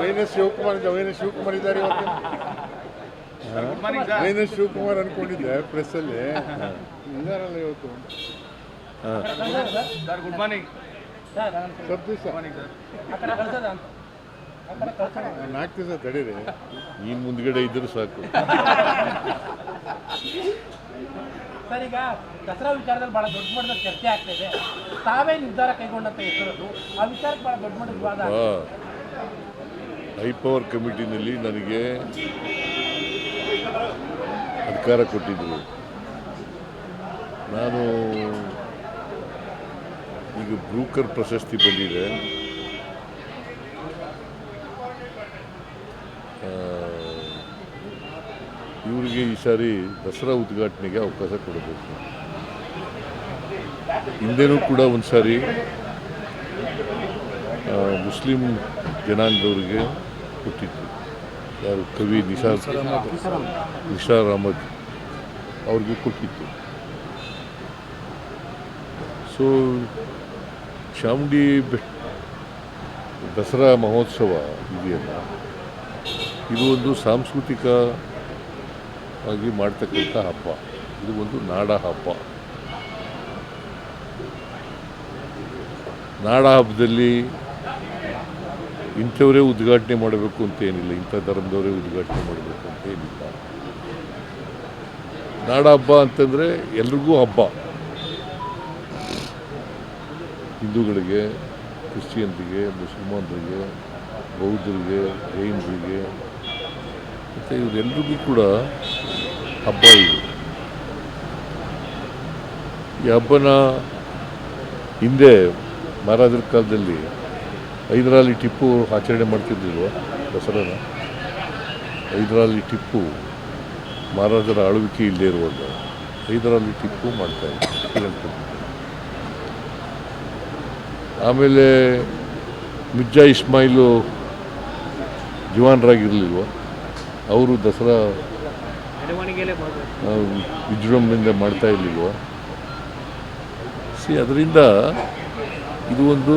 Minus Shivakumar ಇದ್ದ minus Shivakumar ಇದ್ದಾರೆ ಇವತ್ತು. ಮೈನಸ್ ಶಿವಕುಮಾರ್ ಅನ್ಕೊಂಡಿದ್ದೆ ಪ್ರೆಸ್ಸಲ್ಲಿ ಇದಾರಲ್ಲ ಇವತ್ತು. Sir good morning. ಸ್ವಲ್ಪ ದಿವಸ ನಾಲ್ಕು ದಿವಸ ತಡೀರಿ. ನೀನು ಮುಂದ್ಗಡೆ ಇದ್ದರೂ ಸಾಕು. ಸರ್ ಈಗ ದಸರಾ ವಿಚಾರದಲ್ಲಿ ಬಹಳ ದೊಡ್ಡ ಮಟ್ಟದ ಚರ್ಚೆ ಆಗ್ತಾ ಇದೆ. ತಾವೇ ನಿರ್ಧಾರ ಕೈಗೊಂಡಂತ ಹೆಸರದು ಆ ವಿಚಾರಕ್ಕೆ ಬಹಳ ದೊಡ್ಡ ಮಟ್ಟದ ವಿವಾದ. ಹೈ ಪವರ್ ಕಮಿಟಿನಲ್ಲಿ ನನಗೆ ಅಧಿಕಾರ ಕೊಟ್ಟಿದ್ದರು ನಾನು ಈಗ ಬ್ರೂಕರ್ ಪ್ರಶಸ್ತಿ ಬಂದಿದೆ. ಇವರಿಗೆ ಈ ಸಾರಿ ದಸರಾ ಉದ್ಘಾಟನೆಗೆ ಅವಕಾಶ ಕೊಡಬೇಕು. ಹಿಂದೆನೂ ಕೂಡ ಒಂದು ಸಾರಿ ಮುಸ್ಲಿಂ ಜನಾಂಗದವರಿಗೆ ಕೊಟ್ಟಿತ್ತು ಯಾರು ಕವಿ ನಿಸಾರ್ ನಿಸಾರ್ ಅಹಮದ್ ಅವ್ರಿಗೆ ಕೊಟ್ಟಿತ್ತು. ಸೊ ಚಾಮುಂಡಿ ಬೆಟ್ ದಸರಾ ಮಹೋತ್ಸವ ಇದೆಯಲ್ಲ, ಇದು ಒಂದು ಸಾಂಸ್ಕೃತಿಕ ಆಗಿ ಮಾಡ್ತಕ್ಕಂಥ ಹಬ್ಬ. ಇದು ಒಂದು ನಾಡ ಹಬ್ಬ. ನಾಡ ಹಬ್ಬದಲ್ಲಿ ಇಂಥವರೇ ಉದ್ಘಾಟನೆ ಮಾಡಬೇಕು ಅಂತ ಏನಿಲ್ಲ, ಇಂಥ ಧರ್ಮದವರೇ ಉದ್ಘಾಟನೆ ಮಾಡಬೇಕು ಅಂತ ಏನಿಲ್ಲ. ನಾಡ ಹಬ್ಬ ಅಂತಂದರೆ ಎಲ್ರಿಗೂ ಹಬ್ಬ. ಹಿಂದೂಗಳಿಗೆ, ಕ್ರಿಶ್ಚಿಯನ್ರಿಗೆ, ಮುಸಲ್ಮಾನರಿಗೆ, ಬೌದ್ಧರಿಗೆ, ಜೈನರಿಗೆ, ಮತ್ತು ಇವರೆಲ್ರಿಗೂ ಕೂಡ ಹಬ್ಬ ಇದೆ. ಈ ಹಬ್ಬನ ಹಿಂದೆ ಮಹಾರಾಜರ ಕಾಲದಲ್ಲಿ ಹೈದರಾಲಿ ಟಿಪ್ಪು ಆಚರಣೆ ಮಾಡ್ತಿದ್ದಿಲ್ವ ದಸರಾನ? ಹೈದರಾಲಿ ಟಿಪ್ಪು ಮಹಾರಾಜರ ಆಳ್ವಿಕೆ ಇಲ್ಲದೆ ಇರುವಾಗ ಹೈದರಾಲಿ ಟಿಪ್ಪು ಮಾಡ್ತಾ ಶ್ರೀರಂಗಪಟ್ಟಣ. ಆಮೇಲೆ ಮಿರ್ಜಾ ಇಸ್ಮಾಯಿಲು ಜವಾನರಾಗಿರಲಿಲ್ವ? ಅವರು ದಸರಾ ವಿಜೃಂಭಣೆಯಿಂದ ಮಾಡ್ತಾ ಇರಲಿಲ್ವ? ಸಿ ಅದರಿಂದ ಇದು ಒಂದು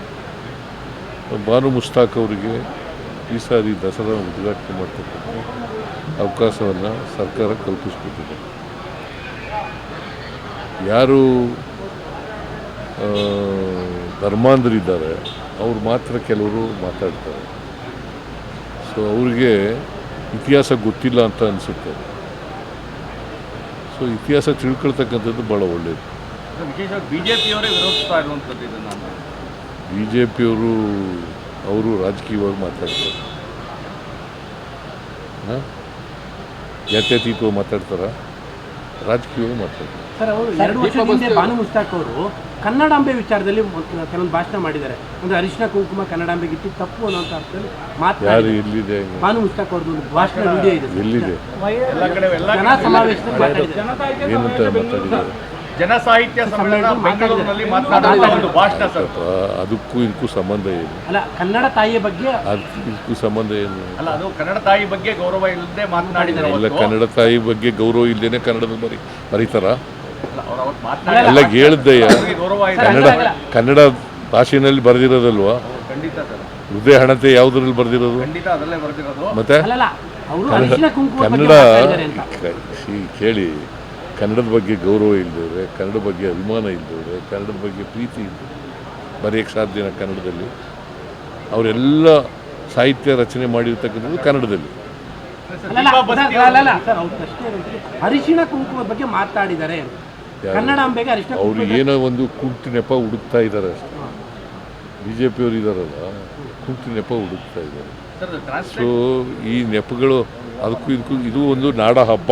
ಬಾನು ಮುಸ್ತಾಕ್ ಅವರಿಗೆ ಈ ಸಾರಿ ದಸರಾ ಉದ್ಘಾಟನೆ ಮಾಡ್ತಕ್ಕಂಥ ಅವಕಾಶವನ್ನು ಸರ್ಕಾರ ಕಲ್ಪಿಸ್ಕೊಟ್ಟಿದೆ. ಯಾರು ಧರ್ಮಾಂಧರಿದ್ದಾರೆ, ಅವ್ರು ಮಾತ್ರ ಕೆಲವರು ಮಾತಾಡ್ತಾರೆ. ಸೊ ಅವ್ರಿಗೆ ಇತಿಹಾಸ ಗೊತ್ತಿಲ್ಲ ಅಂತ ಅನಿಸುತ್ತೆ. ಸೊ ಇತಿಹಾಸ ತಿಳ್ಕೊಳ್ತಕ್ಕಂಥದ್ದು ಭಾಳ ಒಳ್ಳೆಯದು ವಿಶೇಷವಾಗಿ ಬಿಜೆಪಿಯವರೇ ವಿರೋಧಿಸ್ತಾ ಇರುವಂಥದ್ದು ಇದನ್ನು. ಬಿ ಜೆ ಪಿಯವರು ಅವರು ರಾಜಕೀಯವಾಗಿ ಮಾತಾಡ್ತಾರೆ. ಹಾಂ? ಜಾತ್ಯತೀತವಾಗಿ ಮಾತಾಡ್ತಾರ? ರಾಜಕೀಯವಾಗಿ ಮಾತಾಡ್ತಾರೆ. ಸರ್ ಅವರು ಎರಡು ವರ್ಷದ ಹಿಂದೆ ಭಾನು ಮುಸ್ತಾಕ್ ಅವರು ಕನ್ನಡಾಂಬೆ ವಿಚಾರದಲ್ಲಿ ಕೆಲವೊಂದು ಭಾಷಣ ಮಾಡಿದ್ದಾರೆ. ಅಂದ್ರೆ ಅರಿಶಿನ ಕುಂಕುಮ ಕನ್ನಡಾಂಬೆಗೆ ಇಟ್ಟು ತಪ್ಪು ಅನ್ನೋಂಥ ಅರ್ಥದಲ್ಲಿ ಯಾರು ಎಲ್ಲಿದೆ ಭಾನು ಮುಸ್ತಾಕ್ ಅವ್ರದ್ದು ಒಂದು ಭಾಷಣ ವಿಡಿಯೋ ಇದೆ. ಸರ್. ಎಲ್ಲಿದೆ? ಎಲ್ಲ ಕಡೆ ಎಲ್ಲ ಜನ ಸಮಾವೇಶದಲ್ಲಿ ಮಾತಾಡಿದ್ದಾರೆ. ಏನಂತ ಮಾತಾಡಿದ್ದಾರೆ? ಜನ ಸಾಹಿತ್ಯ ಸಮ್ಮೇಳನ ಬೆಂಗಳೂರಿನಲ್ಲಿ ಮಾತನಾಡುವಂಥ ಒಂದು ಭಾಷಣ ಸರ್. ಅದಕ್ಕೂ ಇದಕ್ಕೂ ಸಂಬಂಧ ಏನು? ಅಲ್ಲ ಕನ್ನಡ ತಾಯಿಯ ಬಗ್ಗೆ ಅದಕ್ಕೂ ಇದಕ್ಕೂ ಸಂಬಂಧ ಏನು? ಅಲ್ಲ ಅದು ಕನ್ನಡ ತಾಯಿ ಬಗ್ಗೆ ಗೌರವ ಇಲ್ಲದೆ ಮಾತನಾಡಿದ್ರೆ ಇಲ್ಲ ಅವತ್ತು. ಕನ್ನಡ ತಾಯಿ ಬಗ್ಗೆ ಗೌರವ ಇಲ್ಲದೇನೆ ಕನ್ನಡದ ಬರಿ ಬರೀತಾರ ಅಲ್ಲ, ಎಲ್ಲ ಹೇಳದ್ದಯ್ಯ ಗೌರವ ಇದೆ. ಕನ್ನಡ ಕನ್ನಡ ಭಾಷೆನಲ್ಲಿ ಬರೆದಿರೋದಲ್ವಾ? ಖಂಡಿತ ಸರ್. ಹೃದಯ ಹಣತೆ ಯಾವುದ್ರಲ್ಲಿ ಬರೆದಿರೋದು? ಖಂಡಿತ ಅದರಲ್ಲೇ ಬರೆದಿರೋದು. ಮತ್ತೆ? ಕನ್ನಡ ಕೇಳಿ. ಕನ್ನಡದ ಬಗ್ಗೆ ಗೌರವ ಇಲ್ಲದವ್ರೆ ಕನ್ನಡ ಬಗ್ಗೆ ಅಭಿಮಾನ ಇಲ್ಲದವ್ರೆ ಕನ್ನಡದ ಬಗ್ಗೆ ಪ್ರೀತಿ ಇಲ್ಲದೆ ಬರೆಯೋಕ್ಕೆ ಸಾಧ್ಯನ ಕನ್ನಡದಲ್ಲಿ. ಅವರೆಲ್ಲ ಸಾಹಿತ್ಯ ರಚನೆ ಮಾಡಿರ್ತಕ್ಕಂಥದ್ದು ಕನ್ನಡದಲ್ಲಿ. ಕುಂಕುಮದ ಬಗ್ಗೆ ಮಾತಾಡಿದ್ದಾರೆ ಅವ್ರು ಏನೋ ಒಂದು ಕುಂಟು ನೆಪ ಹುಡುಕ್ತಾ ಇದ್ದಾರೆ ಅಷ್ಟೇ. ಬಿ ಜೆ ಪಿಯವರು ಇದ್ದಾರಲ್ಲ ಕುಂಟು ನೆಪ ಹುಡುಕ್ತಾ ಇದ್ದಾರೆ ಸರ್ ಸೊ ಈ ನೆಪಗಳು ಅದಕ್ಕೂ ಇದಕ್ಕೂ ಇದು ಒಂದು ನಾಡ ಹಬ್ಬ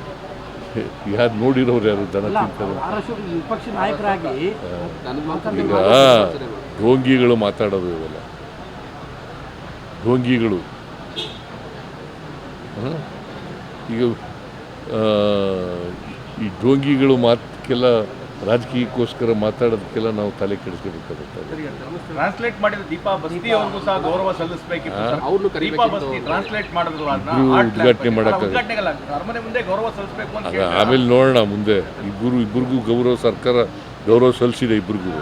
ಯಾರು ನೋಡಿರೋರು ಯಾರು? ದನ ತಿಂತಾರೆ. ಈಗ ಢೋಂಗಿಗಳು ಮಾತಾಡೋದು ಇವೆಲ್ಲ. ಢೋಂಗಿಗಳು? ಈಗ ಈ ಢೋಂಗಿಗಳು ಮಾತಕ್ಕೆಲ್ಲ ರಾಜಕೀಯಕ್ಕೋಸ್ಕರ ಮಾತಾಡೋದಕ್ಕೆಲ್ಲ ನಾವು ತಲೆ ಕೆಡಿಸ್ಕೋಬೇಕಾಗುತ್ತೆ ಟ್ರಾನ್ಸ್ಲೇಟ್ ಮಾಡಿದ ದೀಪಾ ಬಸ್ತಿ ಅವ್ರಿಗೂ ಸಹ ಗೌರವ ಸಲ್ಲಿಸಬೇಕಿತ್ತು ಸರ್. ದೀಪಾ ಬಸ್ತಿ ಟ್ರಾನ್ಸ್ಲೇಟ್ ಮಾಡಿದ್ರು ಅದನ್ನ ಇಬ್ರು ಆ ಉದ್ಘಾಟನೆ ಮಾಡಕ್ಕೆ ಮಾಡಕ್ಕಾಗಲ್ಲ. ಮುಂದೆ ಗೌರವ ಸಲ್ಲಿಸಬೇಕು ಅಂತ ಆಗ ಕೇಳಿದ್ರೆ ಆಮೇಲೆ ನೋಡೋಣ ಮುಂದೆ. ಇಬ್ಬರು ಇಬ್ಬರಿಗೂ ಗೌರವ ಸರ್ಕಾರ ಗೌರವ ಸಲ್ಲಿಸಿದೆ ಇಬ್ಬರಿಗೂ.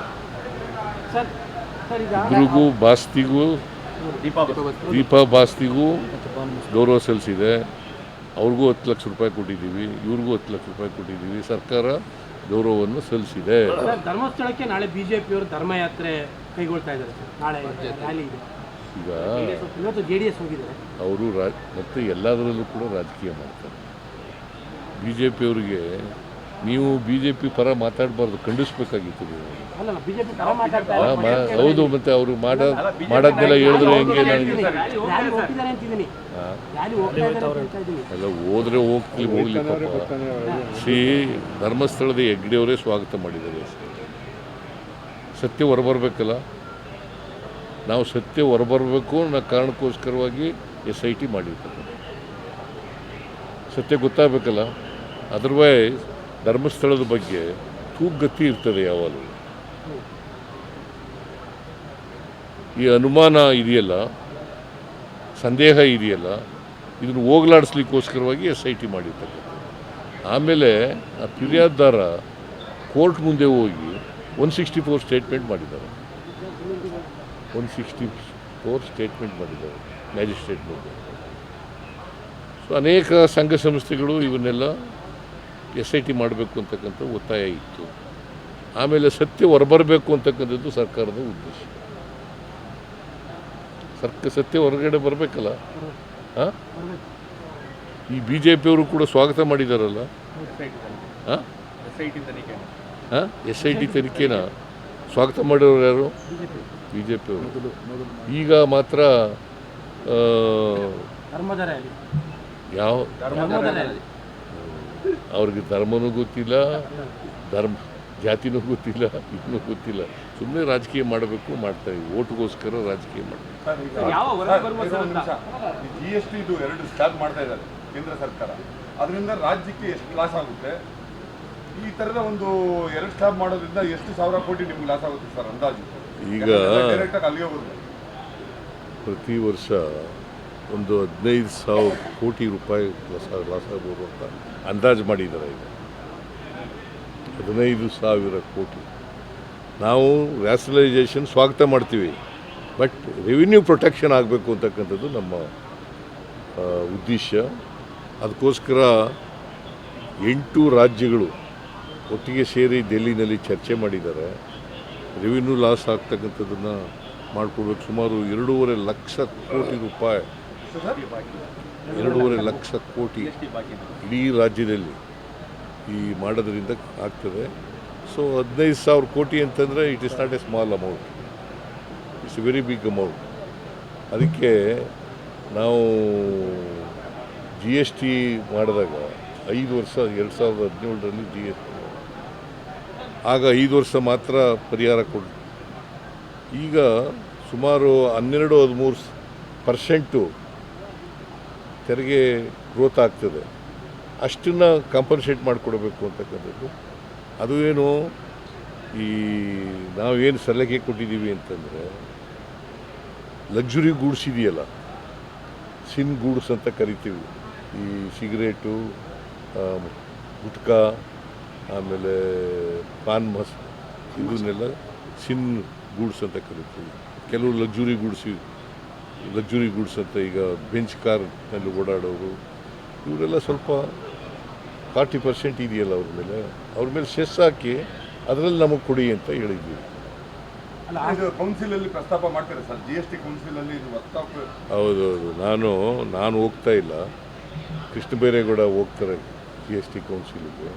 ಇಬ್ಬರಿಗೂ ಬಾಸ್ತಿಗೂ ದೀಪಾ ಬಸ್ತಿ. ದೀಪಾ ಬಾಸ್ತಿಗೂ ಗೌರವ ಸಲ್ಲಿಸಿದೆ. ಅವ್ರಿಗೂ ಹತ್ತು ಲಕ್ಷ ರೂಪಾಯಿ ಕೊಟ್ಟಿದ್ದೀವಿ ಇವ್ರಿಗೂ ಹತ್ತು ಲಕ್ಷ ರೂಪಾಯಿ ಕೊಟ್ಟಿದ್ದೀವಿ. ಸರ್ಕಾರ ಗೌರವವನ್ನು ಸಲ್ಲಿಸಿದೆ. ಧರ್ಮಸ್ಥಳಕ್ಕೆ ನಾಳೆ ಬಿಜೆಪಿಯವರು ಧರ್ಮಯಾತ್ರೆ ಕೈಗೊಳ್ತಾ ಇದ್ದಾರೆ ಸರ್. ನಾಳೆ ರ್ಯಾಲಿ ಇದೆ. ಈಗ ಇವತ್ತು ಜೆ ಡಿ ಎಸ್ ಹೋಗಿದ್ದಾರೆ. ಅವರು ರಾ ಮತ್ತು ಎಲ್ಲದರಲ್ಲೂ ಕೂಡ ರಾಜಕೀಯ ಮಾಡ್ತಾರೆ. ಬಿ ಜೆ ಪಿಯವರಿಗೆ ನೀವು. ಬಿ ಜೆ ಪಿ ಪರ ಮಾತಾಡಬಾರ್ದು ಖಂಡಿಸ್ಬೇಕಾಗಿತ್ತು ನೀವು ಹೌದು ಮತ್ತೆ ಅವರು ಮಾಡ ಮಾಡೋದನ್ನೆಲ್ಲ ಹೇಳಿದ್ರೆ ಹೆಂಗೆ ನನಗೆ? ಎಲ್ಲ ಹೋದ್ರೆ ಹೋಗ್ಲಿ ಹೋಗ್ಲಿ ಶ್ರೀ ಧರ್ಮಸ್ಥಳದ ಹೆಗ್ಡೆಯವರೇ ಸ್ವಾಗತ ಮಾಡಿದ್ದಾರೆ ಸತ್ಯ ಹೊರಬರ್ಬೇಕಲ್ಲ? ನಾವು ಸತ್ಯ ಹೊರಬರ್ಬೇಕು ಅನ್ನೋ ಕಾರಣಕ್ಕೋಸ್ಕರವಾಗಿ ಎಸ್ ಐ ಟಿ ಮಾಡಿರ್ತಾರೆ. ಸತ್ಯ ಗೊತ್ತಾಗಬೇಕಲ್ಲ? ಅದರ್ವೈಸ್ ಧರ್ಮಸ್ಥಳದ ಬಗ್ಗೆ ತೂಗತಿ ಇರ್ತದೆ ಯಾವಾಗಲೂ. ಈ ಅನುಮಾನ ಇದೆಯಲ್ಲ? ಸಂದೇಹ ಇದೆಯಲ್ಲ ಇದನ್ನು ಹೋಗಲಾಡಿಸ್ಲಿಕ್ಕೋಸ್ಕರವಾಗಿ ಎಸ್ ಐ ಟಿ ಮಾಡಿರ್ತಕ್ಕಂಥದ್ದು. ಆಮೇಲೆ ಆ ಫಿರ್ಯಾದ್ದಾರ ಕೋರ್ಟ್ ಮುಂದೆ ಹೋಗಿ ಒನ್ ಸಿಕ್ಸ್ಟಿ ಫೋರ್ ಸ್ಟೇಟ್ಮೆಂಟ್ ಮಾಡಿದ್ದಾರೆ. ಒನ್ ಸಿಕ್ಸ್ಟಿ ಫೋರ್ ಸ್ಟೇಟ್ಮೆಂಟ್ ಮಾಡಿದ್ದಾರೆ ಮ್ಯಾಜಿಸ್ಟ್ರೇಟ್ ಮುಂದೆ. ಸೊ ಅನೇಕ ಸಂಘ ಸಂಸ್ಥೆಗಳು ಇವನ್ನೆಲ್ಲ ಎಸ್ ಐ ಟಿ ಮಾಡಬೇಕು ಅಂತಕ್ಕಂಥ ಒತ್ತಾಯ ಇತ್ತು. ಆಮೇಲೆ ಸತ್ಯ ಹೊರಬರಬೇಕು ಅಂತಕ್ಕಂಥದ್ದು ಸರ್ಕಾರದ ಉದ್ದೇಶ. ಸರ್ಕ ಸತ್ಯ ಹೊರಗಡೆ ಬರಬೇಕಲ್ಲ? ಹಾಂ ಈ ಬಿ ಜೆ ಪಿಯವರು ಕೂಡ ಸ್ವಾಗತ ಮಾಡಿದಾರಲ್ಲ? ಹಾಂ ಹಾಂ ಎಸ್ ಐ ಟಿ ತನಿಖೆನ ಸ್ವಾಗತ ಮಾಡಿರೋರು ಯಾರು? ಬಿ ಜೆ ಪಿಯವರು ಈಗ ಮಾತ್ರ ಯಾವ? ಅವ್ರಿಗೆ ಧರ್ಮನೂ ಗೊತ್ತಿಲ್ಲ, ಧರ್ಮ, ಜಾತಿನೂ ಗೊತ್ತಿಲ್ಲ ಇನ್ನೂ ಗೊತ್ತಿಲ್ಲ. ಸುಮ್ಮನೆ ರಾಜಕೀಯ ಮಾಡಬೇಕು ಮಾಡ್ತಾ ಇದ್ದೀವಿ ಓಟ್ಗೋಸ್ಕರ ರಾಜಕೀಯ ಮಾಡಬೇಕು ಯಾವ ವರದಿ ಬರುವ ಸರ್ ಅಂತ? ಜಿ ಎಸ್ ಟಿ ಇದು ಎರಡು ಸ್ಲಾಬ್ ಮಾಡ್ತಾ ಇದ್ದಾರೆ ಕೇಂದ್ರ ಸರ್ಕಾರ. ಅದರಿಂದ ರಾಜ್ಯಕ್ಕೆ ಎಷ್ಟು ಲಾಸ್ ಆಗುತ್ತೆ? ಈ ತರದ ಒಂದು ಎರಡು ಸ್ಟಾಪ್ ಮಾಡೋದ್ರಿಂದ ಎಷ್ಟು ಸಾವಿರ ಕೋಟಿ ನಿಮ್ಗೆ ಲಾಸ್ ಆಗುತ್ತೆ ಸರ್ ಅಂದಾಜು? ಈಗ ಡೈರೆಕ್ಟ್ ಆಗಿ ಅಲ್ಲಿಗೆ ಹೋಗುತ್ತೆ ಪ್ರತಿ ವರ್ಷ ಒಂದು ಹದಿನೈದು ಸಾವಿರ ಕೋಟಿ ರೂಪಾಯಿ ಲಾಸ್ ಲಾಸ್ ಆಗ್ಬೋದು ಅಂತ ಅಂದಾಜು ಮಾಡಿದ್ದಾರೆ ಈಗ. ಹದಿನೈದು ಸಾವಿರ ಕೋಟಿ. ನಾವು ವ್ಯಾಸಲೈಸೇಷನ್ ಸ್ವಾಗತ ಮಾಡ್ತೀವಿ. ಬಟ್ ರೆವಿನ್ಯೂ ಪ್ರೊಟೆಕ್ಷನ್ ಆಗಬೇಕು ಅಂತಕ್ಕಂಥದ್ದು ನಮ್ಮ ಉದ್ದೇಶ. ಅದಕ್ಕೋಸ್ಕರ ಎಂಟು ರಾಜ್ಯಗಳು ಒಟ್ಟಿಗೆ ಸೇರಿ ಡೆಲ್ಲಿನಲ್ಲಿ ಚರ್ಚೆ ಮಾಡಿದ್ದಾರೆ. ರೆವಿನ್ಯೂ ಲಾಸ್ ಆಗ್ತಕ್ಕಂಥದ್ದನ್ನು ಮಾಡಿಕೊಡ್ಬೇಕು ಸುಮಾರು ಎರಡೂವರೆ ಲಕ್ಷ ಕೋಟಿ ರೂಪಾಯಿ, ಎರಡೂವರೆ ಲಕ್ಷ ಕೋಟಿ ಇಡೀ ರಾಜ್ಯದಲ್ಲಿ ಈ ಮಾಡೋದರಿಂದ ಆಗ್ತದೆ. ಸೊ ಹದಿನೈದು ಸಾವಿರ ಕೋಟಿ ಅಂತಂದರೆ it is not a small amount it's a very big amount ಅದಕ್ಕೆ ನಾವು ಜಿ ಎಸ್ ಟಿ ಮಾಡಿದಾಗ ಐದು ವರ್ಷ, ಎರಡು ಸಾವಿರದ ಹದಿನೇಳರಲ್ಲಿ ಜಿ ಎಸ್ ಟಿ ಆಗ ಐದು ವರ್ಷ ಮಾತ್ರ ಪರಿಹಾರ ಕೊಡ್ ಈಗ ಸುಮಾರು ಹನ್ನೆರಡು, ಹದಿಮೂರು ಪರ್ಸೆಂಟು ತೆರಿಗೆ ಗ್ರೋತ್ ಆಗ್ತದೆ. ಅಷ್ಟನ್ನು ಕಾಂಪನ್ಸೇಟ್ ಮಾಡಿಕೊಡ್ಬೇಕು ಅಂತಕ್ಕಂಥದ್ದು. ಅದು ಏನು, ಈ ನಾವೇನು ಸಲಹೆ ಕೊಟ್ಟಿದ್ದೀವಿ ಅಂತಂದರೆ, ಲಕ್ಸುರಿ ಗೂಡ್ಸ್ ಇದೆಯಲ್ಲ, ಸಿನ್ ಗೂಡ್ಸ್ ಅಂತ ಕರಿತೀವಿ. ಈ ಸಿಗರೇಟು ಗುಟ್ಕಾ, ಆಮೇಲೆ ಪಾನ್ ಮಸ್, ಇದನ್ನೆಲ್ಲ ಸಿನ್ ಗೂಡ್ಸ್ ಅಂತ ಕರಿತೀವಿ. ಕೆಲವು ಲಕ್ಸುರಿ ಗೂಡ್ಸ್ ಲಕ್ಸುರಿ ಗೂಡ್ಸ್ ಅಂತ ಈಗ ಬೆಂಚ್ ಕಾರ್ನಲ್ಲಿ ಓಡಾಡೋರು, ಇವರೆಲ್ಲ ಸ್ವಲ್ಪ ಫಾರ್ಟಿ ಪರ್ಸೆಂಟ್ ಇದೆಯಲ್ಲ ಅವ್ರ ಮೇಲೆ? ಅವ್ರ ಮೇಲೆ ಸೆಸ್ ಹಾಕಿ ಅದರಲ್ಲಿ ನಮಗೆ ಕೊಡಿ ಅಂತ ಹೇಳಿದ್ವಿ. ಕೌನ್ಸಿಲಲ್ಲಿ ಪ್ರಸ್ತಾಪ ಮಾಡ್ತಾರೆ sir. G S T council ಅಲ್ಲಿ ಇದು ಪ್ರಸ್ತಾಪ ಹೌದೌದು. ನಾನು ನಾನು ಹೋಗ್ತಾ ಇಲ್ಲ. ಕೃಷ್ಣ ಬೈರೇಗೌಡ ಹೋಗ್ತಾರೆ ಜಿ ಎಸ್ ಟಿ ಕೌನ್ಸಿಲಿಗೆ.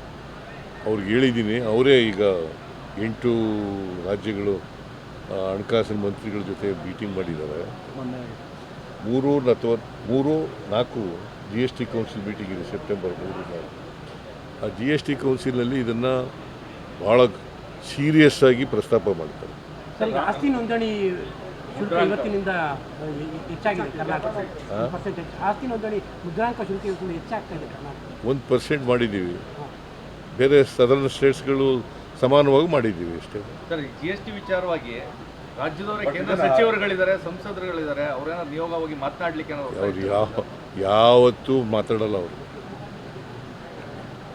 ಅವ್ರಿಗೆ ಹೇಳಿದ್ದೀನಿ. ಅವರೇ ಈಗ ಎಂಟು ರಾಜ್ಯಗಳು ಹಣಕಾಸಿನ ಮಂತ್ರಿಗಳ ಜೊತೆ ಮೀಟಿಂಗ್ ಮಾಡಿದ್ದಾರೆ. ಮೂರು ಅಥವಾ ಮೂರು ನಾಲ್ಕು G S T council meeting ಇದೆ ಸೆಪ್ಟೆಂಬರ್ ಮೂರು ನಾಲ್ಕು ಆ ಜಿ ಎಸ್ ಟಿ ಕೌನ್ಸಿಲ್ನಲ್ಲಿ ಇದನ್ನು ಭಾಳ ಸೀರಿಯಸ್ ಆಗಿ ಪ್ರಸ್ತಾಪ ಮಾಡ್ತಾರೆ. ಸರ್ ಆಸ್ತಿ ನೋಂದಣಿ ಶುಲ್ಕ ಇವತ್ತಿನಿಂದ ಹೆಚ್ಚಾಗಿದೆ ಕರ್ನಾಟಕ ಆಸ್ತಿ ನೋಂದಣಿ ಮುದ್ರಾಂಕ ಶುಲ್ಕ ಇವತ್ತಿಂದ ಹೆಚ್ಚಾಗ್ತಾ ಇದೆ ಕರ್ನಾಟಕ ಒಂದು ಪರ್ಸೆಂಟ್ ಮಾಡಿದ್ದೀವಿ. ಬೇರೆ ಸದರ್ನ್ ಸ್ಟೇಟ್ಸ್ಗಳು ಸಮಾನವಾಗಿ ಮಾಡಿದ್ದೀವಿ ಅಷ್ಟೇ. ಸರ್ ಜಿ ಎಸ್ ಟಿ ವಿಚಾರವಾಗಿ ರಾಜ್ಯದವರೇ ಕೇಂದ್ರ ಸಚಿವರುಗಳಿದ್ದಾರೆ ಸಂಸದರುಗಳಿದ್ದಾರೆ ಅವ್ರೇನಾದ್ರು ನಿಯೋಗವಾಗಿ ಮಾತನಾಡಲಿಕ್ಕೆ ಯಾವ ಯಾವತ್ತೂ ಮಾತಾಡಲ್ಲ ಅವರು.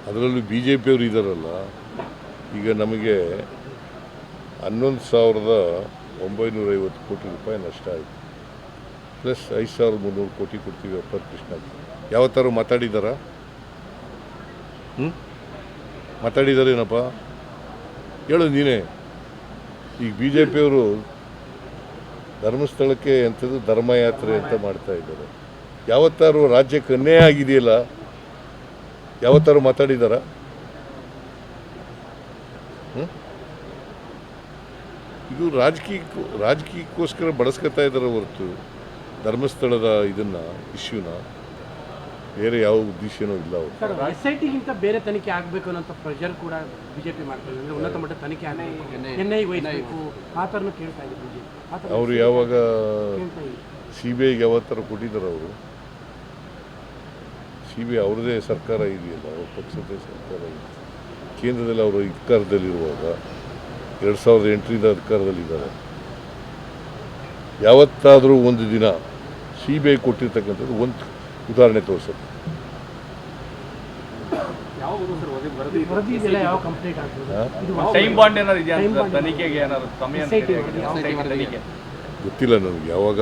ಅದರಲ್ಲೂ ಬಿ ಜೆ ಪಿಯವರು ಇದ್ದಾರಲ್ಲ ಈಗ ನಮಗೆ ಹನ್ನೊಂದು ಸಾವಿರದ ಒಂಬೈನೂರ ಐವತ್ತು ಕೋಟಿ ರೂಪಾಯಿ ನಷ್ಟ ಆಯಿತು. ಪ್ಲಸ್ ಐದು ಸಾವಿರದ ಮುನ್ನೂರು ಕೋಟಿ ಕೊಡ್ತೀವಿ ಅಪ್ಪ ಕೃಷ್ಣ ಯಾವತ್ತಾರು ಮಾತಾಡಿದ್ದಾರಾ ಹ್ಞೂ ಮಾತಾಡಿದಾರೇನಪ್ಪ ಹೇಳು ನೀನೇ. ಈಗ ಬಿ ಜೆ ಪಿಯವರು ಧರ್ಮಸ್ಥಳಕ್ಕೆ ಎಂಥದ್ದು ಧರ್ಮಯಾತ್ರೆ ಅಂತ ಮಾಡ್ತಾ ಇದ್ದಾರೆ. ಯಾವತ್ತಾರು ರಾಜ್ಯಕ್ಕೆ ಅನ್ಯಾಯ ಆಗಿದೆಯಲ್ಲ ಯಾವತ್ತಾರು ಮಾತಾಡಿದಾರ? ಹ್ಮ್? ಇದು ರಾಜಕೀಯ ರಾಜಕೀಯಕ್ಕೋಸ್ಕರ ಬಳಸ್ಕೊತಾ ಇದ್ದಾರೆ ಹೊರತು ಧರ್ಮಸ್ಥಳದ ಇದನ್ನ ಇಶ್ಯೂನ. ಬೇರೆ ಯಾವ ಉದ್ದೇಶನೂ ಇಲ್ಲ ಅವರು. ಸರ್ ಎಸ್ ಐ ಟಿಗಿಂತ ಬೇರೆ ತನಿಖೆ ಆಗಬೇಕು ಅನ್ನೋ ಪ್ರೆಷರ್ ಕೂಡ ಬಿಜೆಪಿ ಮಾಡ್ತಾರೆ. ಅಂದ್ರೆ ಉನ್ನತ ಮಟ್ಟದ ತನಿಖೆ ಎನ್ ಐ ವಹಿಸಬೇಕು. ಆ ಥರನೂ ಕೇಳ್ತಾ ಥರ ಅವರು ಯಾವಾಗ ಸಿ ಬಿ ಐಗೆ ಯಾವತ್ತಾರು ಕೊಟ್ಟಿದ್ದಾರೆ ಅವರು? ಸಿ ಬಿ ಐ ಅವ್ರದ್ದೇ ಸರ್ಕಾರ ಇದೆಯಲ್ಲ ಅವ್ರ ಪಕ್ಷದೇ ಸರ್ಕಾರ ಇದೆ. ಕೇಂದ್ರದಲ್ಲಿ ಅವರು ಅಧಿಕಾರದಲ್ಲಿರುವಾಗ ಎರಡು ಸಾವಿರದ ಎಂಟರಿಂದ ಅಧಿಕಾರದಲ್ಲಿದ್ದಾರೆ. ಯಾವತ್ತಾದರೂ ಒಂದು ದಿನ ಸಿ ಬಿ ಐ ಕೊಟ್ಟಿರ್ತಕ್ಕಂಥದ್ದು ಒಂದು ಉದಾಹರಣೆ ತೋರಿಸುತ್ತೆ. ಗೊತ್ತಿಲ್ಲ ನನಗೆ ಯಾವಾಗ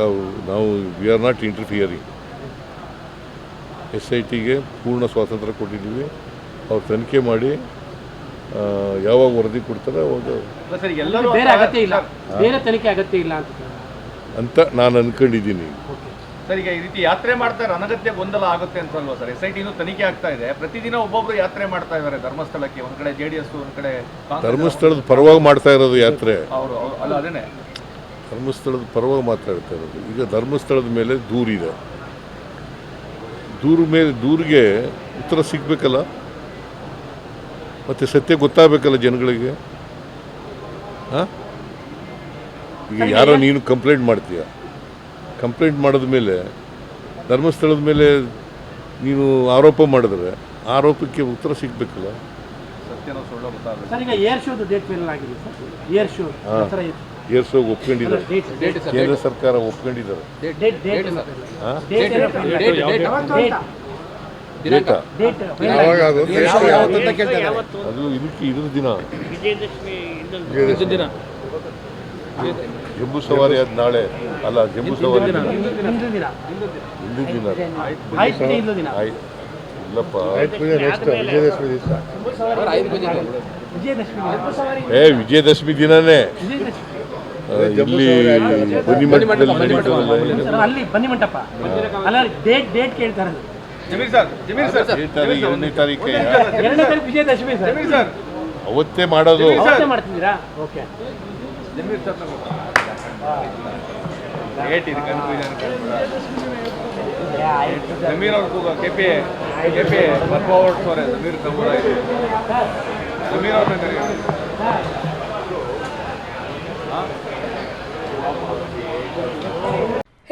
ನಾವು we are not interfering S I ಟಿಗೆ ಪೂರ್ಣ ಸ್ವಾತಂತ್ರ್ಯ ಕೊಟ್ಟಿದ್ದೀವಿ. ಅವ್ರು ತನಿಖೆ ಮಾಡಿ ಯಾವಾಗ ವರದಿ ಕೊಡ್ತಾರೆ ಅವಾಗ ಅಲ್ಲ ಸರ್ ಎಲ್ಲರೂ ಬೇರೆ ಅಗತ್ಯ ಇಲ್ಲ. ಬೇರೆ ತನಿಖೆ ಅಗತ್ಯ ಇಲ್ಲ ಅಂತ ನಾನು ಅನ್ಕೊಂಡಿದ್ದೀನಿ. ಸರ್ ಈಗ ಈ ರೀತಿ ಯಾತ್ರೆ ಮಾಡ್ತಾರೆ ಅನಗತ್ಯ ಗೊಂದಲ ಆಗುತ್ತೆ ಅಂತ ಅಲ್ವಾ ಸರ್? ಎಸ್ ಐ ಟಿನೂ ತನಿಖೆ ಆಗ್ತಾ ಇದೆ. ಪ್ರತಿದಿನ ಒಬ್ಬೊಬ್ರು ಯಾತ್ರೆ ಮಾಡ್ತಾ ಇದ್ದಾರೆ ಧರ್ಮಸ್ಥಳಕ್ಕೆ. ಒಂದ್ ಕಡೆ ಜೆ ಡಿ ಎಸ್ ಒಂದ್ ಕಡೆ ಧರ್ಮಸ್ಥಳದ ಪರವಾಗಿ ಮಾಡ್ತಾ ಇರೋದು ಯಾತ್ರೆ. ಅವರು ಅವರು- ಅಲ್ಲ ಅದೇನೆ. ಧರ್ಮಸ್ಥಳದ ಪರವಾಗಿ ಮಾತಾಡ್ತಾ ಇರೋದು. ಈಗ ಧರ್ಮಸ್ಥಳದ ಮೇಲೆ ದೂರಿದೆ. ದೂರ ಮೇಲೆ ದೂರಿಗೆ ಉತ್ತರ ಸಿಗಬೇಕಲ್ಲ? ಮತ್ತು ಸತ್ಯ ಗೊತ್ತಾಗಬೇಕಲ್ಲ ಜನಗಳಿಗೆ? ಹಾಂ? ಈಗ ಯಾರೋ ನೀನು ಕಂಪ್ಲೇಂಟ್ ಮಾಡ್ತೀಯ? ಕಂಪ್ಲೇಂಟ್ ಮಾಡಿದ ಮೇಲೆ ಧರ್ಮಸ್ಥಳದ ಮೇಲೆ ನೀನು ಆರೋಪ ಮಾಡಿದ್ರೆ ಆರೋಪಕ್ಕೆ ಉತ್ತರ ಸಿಗಬೇಕಲ್ಲ? ಸತ್ಯನ ಸುಳ್ಳು ಗೊತ್ತಾಗಬೇಕು. ಏರ್ಸೋಗಿ ಒಪ್ಕೊಂಡಿದ್ದಾರೆ. ಕೇಂದ್ರ ಸರ್ಕಾರ ಒಪ್ಕೊಂಡಿದ್ದಾರೆ. ಅದು ಇದಕ್ಕೆ ಇದ್ರ ದಿನ. ಜಂಬೂ ಸವಾರಿ ಅದು ನಾಳೆ. ಅಲ್ಲ ಜಂಬೂ ಸವಾರಿ ದಿನ. ಹಿಂದಿನ ದಿನ. ಇಲ್ಲಪ್ಪ. ಏ ವಿಜಯದಶಮಿ ದಿನನೇ. ಇಲ್ಲಿ ಬನ್ನಿ ಮಠದಲ್ಲಿ ಅಲ್ಲಿ ಬನ್ನಿ ಮಂಟಪ. ಅಲ್ಲ ಡೇಟ್ ಡೇಟ್ ಕೇಳ್ತಾರೆ ಜಮೀರ್ ಸರ್ ಜಮೀರ್ ಸರ್. ಏಳನೇ ತಾರೀಕು ಎರಡನೇ ತಾರೀಕೆ ಸರ್ ಅವತ್ತೇ ಮಾಡೋದು. ಅವತ್ತೇ ಮಾಡ್ತಿದ್ದೀರಾ? ಓಕೆ. ಜಮೀರ್ ಅವ್ರ ಕೆಪಿ ಕೆ ಪಿ ಬರ್ಮ ಹೊರಡ್ಸೋರೆ ಜಮೀರ್ ಸಮುದಾಯ ಜಮೀರ್ ಅವ್ರನ್ನ